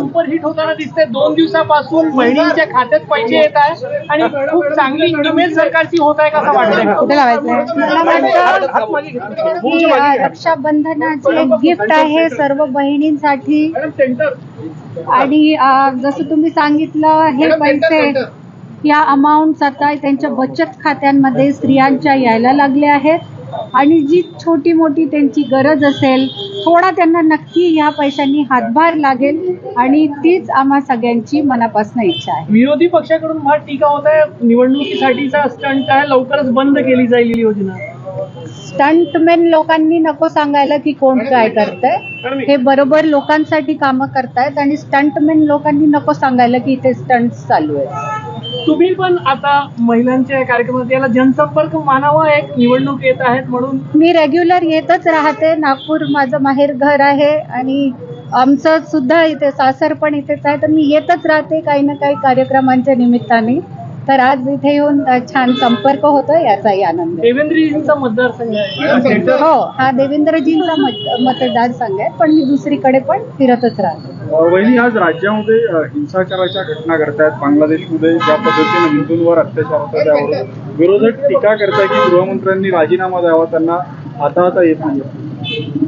Superhit होताना दिसते दोन दिवसापासून बहिणींच्या खात्यात पैसे येत आहे आणि खूप चांगली इमेज सरकारची होत आहे कसं वाटतंय? कुठे लावायचंय? मला वाटतं की गिफ्ट आहे सर्व बहिणींसाठी. आणि जसं तुम्ही सांगितलं हे पैसे या अमाऊंट आता त्यांच्या बचत खात्यांमध्ये स्त्रियांच्या यायला लागले आहेत. आणि जी छोटी मोठी त्यांची गरज असेल थोडा त्यांना नक्की ह्या पैशांनी हातभार लागेल आणि तीच आम्हा सगळ्यांची मनापासून इच्छा आहे. विरोधी पक्षाकडून फार टीका होत आहे. निवडणुकीसाठीचा स्टंट आहे लवकरच बंद केली जाईल ही योजना? स्टंटमेन लोकांनी नको सांगायला की कोण काय करतंय. हे बरोबर लोकांसाठी कामं करतायत आणि स्टंटमेन लोकांनी नको सांगायला की इथे स्टंट चालू आहेत. तुम्ही पण आता महिलांच्या कार्यक्रमात याला जनसंपर्क मानावा एक निवडणूक येत आहेत म्हणून. मी रेग्युलर येतच राहते. नागपूर माझं माहेर घर आहे आणि आमचं सुद्धा इथे सासर पण इथेच आहे. तर मी येतच राहते काही ना काही कार्यक्रमांच्या निमित्ताने. तर आज इथे येऊन छान संपर्क होतो याचाही आनंद आहे. देवेंद्रजींचा मतदारसंघ आहे. हो हा देवेंद्रजींचा मत मतदारसंघ आहे. पण मी दुसरीकडे पण फिरतच राहते. वहिनी आज राज्यामध्ये हिंसाचाराच्या घटना घडतायत. बांगलादेशमध्ये ज्या पद्धतीने हिंदूंवर अत्याचार होतात त्यावर विरोधक टीका करताय की गृहमंत्र्यांनी राजीनामा द्यावा त्यांना आता आता येत नाही.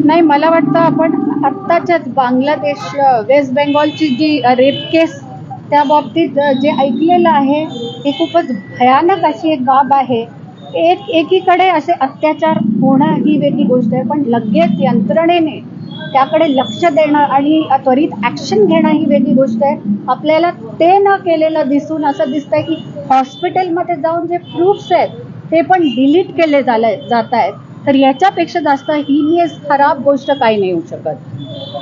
नाही मला वाटतं आपण आत्ताच्याच बांगलादेश वेस्ट बेंगॉलची जी रेप केस त्या बाबतीत जे ऐकलेलं आहे हे खूपच भयानक अशी एक बाब आहे. एक एकीकडे असे अत्याचार होणं ही वेगळी गोष्ट आहे पण लगेच यंत्रणेने त्याकडे लक्ष देणं आणि त्वरित ॲक्शन घेणं ही वेगळी गोष्ट आहे. आपल्याला ते न केलेलं दिसून असं दिसतंय की हॉस्पिटलमध्ये जाऊन जे प्रूफ्स आहेत ते पण डिलीट केले झाले जात आहेत तर याच्यापेक्षा जास्त हिनियस खराब गोष्ट काही नाही होऊ शकत.